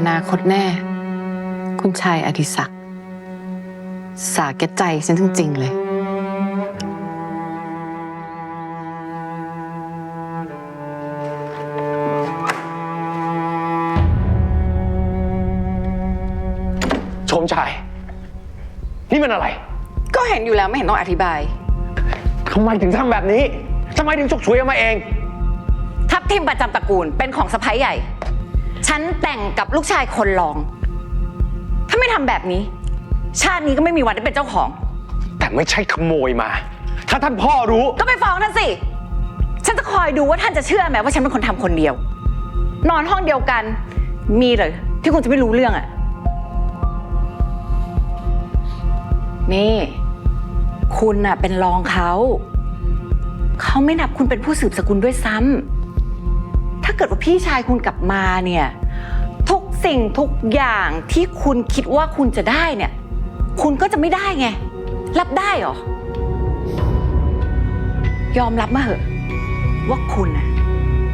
อนาคตแน่ คุณชายอดิศักดิ์สาแก่ใจฉันจริง ๆ เลย ชมชาย นี่มันอะไรก็เห็นอยู่แล้วไม่เห็นต้องอธิบาย ทำไมถึงทำแบบนี้ทำไมถึงฉกฉวยเอามาเอง ทัพทีมประจำตระกูลเป็นของสะพ้ยใหญ่ ฉันแต่งกับลูกชายคนรอง ถ้าไม่ทำแบบนี้ ชาตินี้ก็ไม่มีวันได้เป็นเจ้าของ แต่ไม่ใช่ขโมยมา ถ้าท่านพ่อรู้ ก็ไปฟ้องท่านสิ ฉันจะคอยดูว่าท่านจะเชื่อไหมว่าฉันเป็นคนทำคนเดียว นอนห้องเดียวกัน มีเลยที่คุณจะไม่รู้เรื่องอะนี่ คุณน่ะเป็นรองเขา เขาไม่นับคุณเป็นผู้สืบสกุลด้วยซ้ำถ้า เกิดว่าพี่ชายคุณกลับมาเนี่ย ทุกสิ่งทุกอย่างที่คุณคิดว่าคุณจะได้เนี่ย คุณก็จะไม่ได้ไง รับได้เหรอ ยอมรับมาเหอะ ว่าคุณน่ะ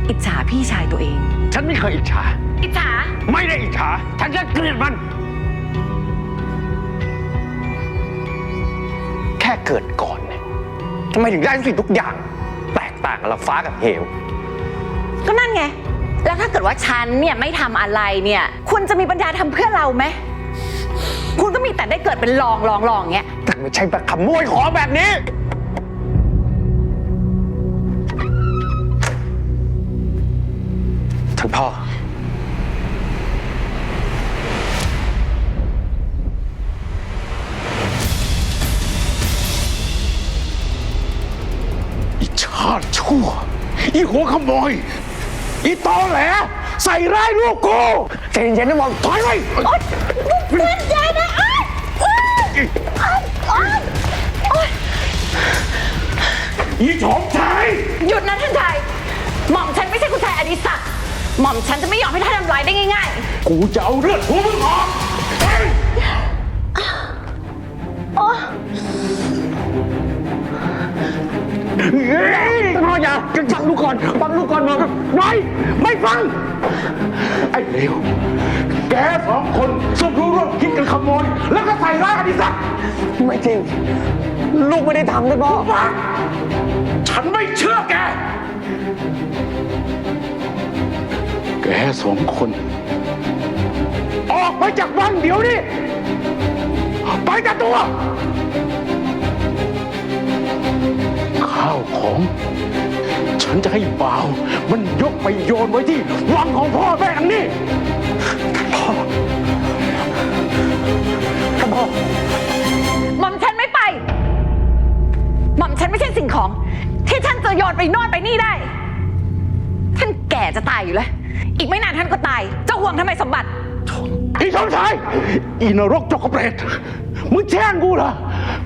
อิจฉาพี่ชายตัวเอง ฉันไม่เคยอิจฉา อิจฉา ไม่ได้อิจฉา ฉันแค่เกลียดมัน แค่เกิดก่อนเนี่ยทำไมถึงได้ทุกสิ่งทุกอย่าง แตกต่างกับละฟ้ากับเหว ก็นั่นไง แล้วถ้าเกิดว่าฉันเนี่ยไม่ทำอะไรเนี่ย คุณจะมีปัญญาทำเพื่อเราไหม คุณก็มีแต่ได้เกิดเป็นรองรองรองเงี้ย แต่ไม่ใช่แบบขโมยของแบบนี้ ท่านพ่อ อีชาติชั่ว อีหัวขโมย อีตอแหล ใส่ร้ายลูกกูใจเย็นๆนะมองถอยไปเพื่อนยายนะอ้ายอ้ายอ้ายอ้ายอ้ายอีโฉมชายหยุดนะท่านชายหม่อมฉันไม่ใช่คุณชายอดิศักดิ์หม่อมฉันจะไม่ยอมให้ท่านทำร้ายได้ง่ายกูจะเอาเลือดหัวมึงออกไปเฮ้ยพ่ออย่า ฟังลูกก่อน ฟังลูกก่อนบอกไม่ไม่ฟัง ไอ้เลวแกสองคนสมรู้ร่วมคิดกันขโมย แล้วก็ใส่ร้ายอดิศักดิ์ไม่จริง ลูกไม่ได้ทำนะพ่อฉันไม่เชื่อแก แกสองคน ออกไปจากบ้านเดี๋ยวนี้ ไปจากตัว ข้าวของ ฉันจะให้บ่าว มันยกไปโยนไว้ที่วังของพ่อแม่ทางนี้พ่อท่านพ่อๆหม่อมฉันไม่ไป หม่อมฉันไม่ใช่สิ่งของ ที่ท่านจะโยนไปโน่นไปนี่ได้ ท่านแก่จะตายอยู่แล้ว อีกไม่นานท่านก็ตายจะห่วงทำไมสมบัติ อีชมชายอีนรกจกกระเปรตมึงแช่งกูเหรอ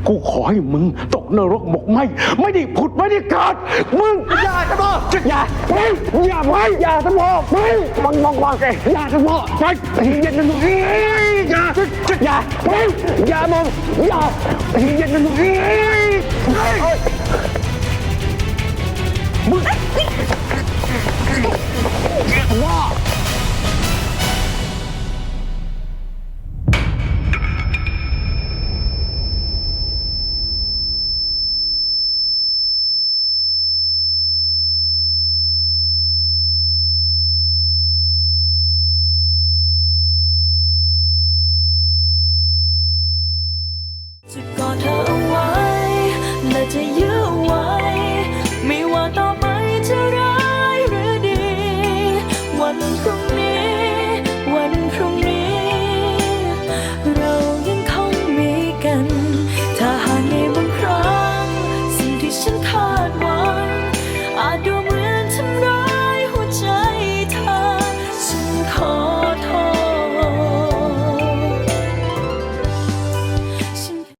กูขอให้มึงตกนรกหมกไหมไม่ได้ผุดไม่ได้เกิดมึง อย่าทะโมอย่าไม่อย่าไม่อย่าทะโมไม่วังวังวังอย่าทะโมไปเย็นนะมึงอย่าอย่าไม่อย่ามองอย่าเย็นนะมึงมึง